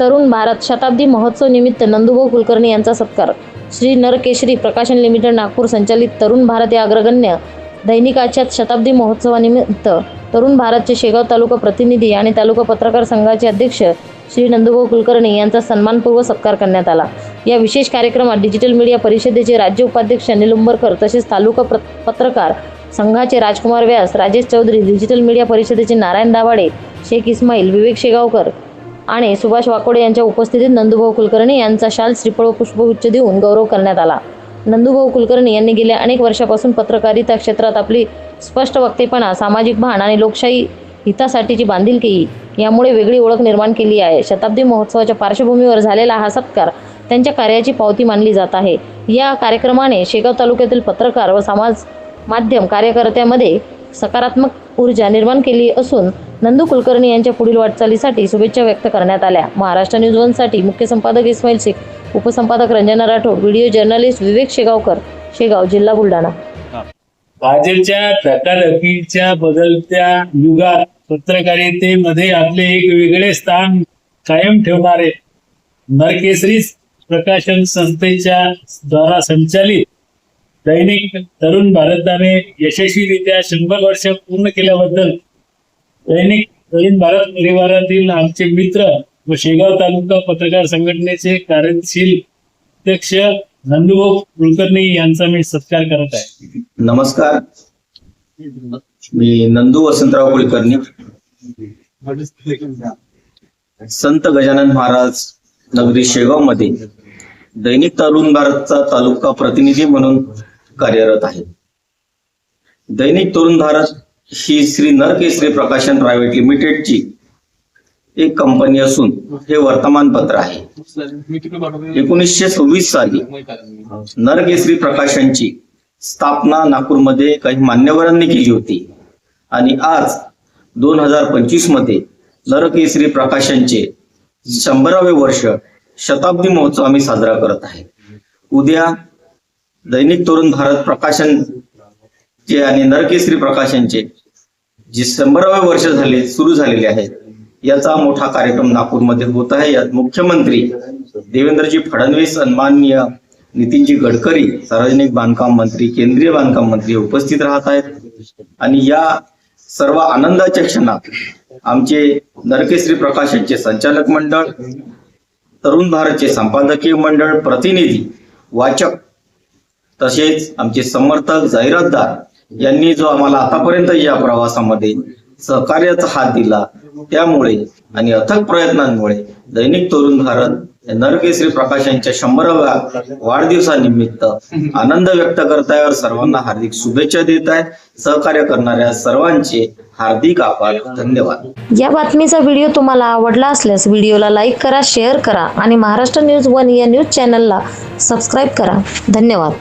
तरुण भारत शताब्दी महोत्सव निमित्त नंदुभाऊ कुलकर्णी यांचा सत्कार. श्री नरकेशरी प्रकाशन लिमिटेड नागपूर संचालित तरुण भारत या अग्रगण्य दैनिकाच्या शताब्दी महोत्सवानिमित्त तरुण भारतचे शेगाव तालुका प्रतिनिधी आणि तालुका पत्रकार संघाचे अध्यक्ष श्री नंदुभाऊ कुलकर्णी यांचा सन्मानपूर्वक सत्कार करण्यात आला. या विशेष कार्यक्रमात डिजिटल मीडिया परिषदेचे राज्य उपाध्यक्ष अनिल उंबरकर तसेच तालुका पत्रकार संघाचे राजकुमार व्यास राजेश चौधरी डिजिटल मीडिया परिषदेचे नारायण दाभाडे शेख इस्माईल विवेक शेगावकर आणि सुभाष वाकोडे यांच्या उपस्थितीत नंदुभाऊ कुलकर्णी यांचा शाल श्रीफळ पुष्पगुच्छ देऊन गौरव करण्यात आला. नंदुभाऊ कुलकर्णी यांनी गेल्या अनेक वर्षापासून पत्रकारिता क्षेत्रात आपली स्पष्ट वक्तेपणा सामाजिक भान आणि लोकशाही हितासाठीची बांधिलकी यामुळे वेगळी ओळख निर्माण केली आहे. शताब्दी महोत्सवाच्या पार्श्वभूमीवर झालेला हा सत्कार त्यांच्या कार्याची पावती मानली जात आहे. या कार्यक्रमाने शेगाव तालुक्यातील पत्रकार व समाज माध्यम कार्यकर्त्यामध्ये सकारात्मक ऊर्जा निर्माण केली असून नंदू कुलकर्णी यांच्या पुढील वाटचालीसाठी शुभेच्छा व्यक्त करण्यात आल्या. महाराष्ट्र न्यूज वनसाठी मुख्य संपादक इस्माईल शेख उपसंपादक रंजना राठोड व्हिडिओ जर्नलिस्ट विवेक शेगावकर शेगाव जिल्हा बुलढाणा. भाजपच्या धकाधकीच्या बदलत्या युगात पत्रकारितेमध्ये आपले एक वेगळे स्थान कायम ठेवणारे नरकेसरी प्रकाशन संस्थेच्या द्वारा संचालित दैनिक तरुण भारताने यशस्वीरित्या शंभर वर्ष पूर्ण केल्याबद्दल दैनिक तरुण भारत परिवारातील आमचे मित्र व शेगाव तालुका पत्रकार संघटनेचे कार्यशील अध्यक्ष नंदुभाऊ कुलकर्णी यांचा मी सत्कार करत आहे. नमस्कार. मी नंदू वसंतराव कुलकर्णी. संत गजानन महाराज नगरी शेगावमध्ये दैनिक तरुण भारतचा तालुका प्रतिनिधी म्हणून कार्यरत आहे. दैनिक तरुण भारत ही श्री नरकेसरी प्रकाशन प्रायव्हेट लिमिटेडची एक कंपनी असून हे वर्तमानपत्र आहे. एकोणीसशे सव्वीस साली नरकेसरी प्रकाशनची स्थापना नागपूरमध्ये काही मान्यवरांनी केली होती. आणि आज दोन हजार पंचवीसमध्ये नरकेसरी प्रकाशनचे शंभरावे वर्ष शताब्दी महोत्सव आम्ही साजरा करत आहे. उद्या दैनिक तरुण भारत प्रकाशन चे आणि नरकेसरी प्रकाशनचे जी शंभरावे वर्ष झाले सुरू झालेले आहेत याचा मोठा कार्यक्रम नागपूरमध्ये होत आहे. यात मुख्यमंत्री देवेंद्रजी फडणवीस सन्माननीय नितीनजी गडकरी सार्वजनिक बांधकाम मंत्री केंद्रीय बांधकाम मंत्री उपस्थित राहत आहेत. आणि या सर्व आनंदाच्या क्षणात आमचे नरकेश्री प्रकाशनचे संचालक मंडळ तरुण भारतचे संपादकीय मंडळ प्रतिनिधी वाचक तसेच आमचे समर्थक जाहिरातदार यांनी जो आम्हाला आतापर्यंत या प्रवासामध्ये सहकार्याचा हात दिला त्यामुळे आणि अथक प्रयत्नांमुळे दैनिक तरुण भारत नरकेश्री प्रकाश प्रकाशांच्या शंभराव्या वाढदिवसानिमित्त आनंद व्यक्त करताय सर्वांना हार्दिक शुभेच्छा देत आहे. सहकार्य करणाऱ्या सर्वांचे हार्दिक आभार. धन्यवाद. या बातमीचा व्हिडिओ तुम्हाला आवडला असल्यास व्हिडिओला लाईक करा शेअर करा आणि महाराष्ट्र न्यूज वन या न्यूज चॅनलला सबस्क्राईब करा. धन्यवाद.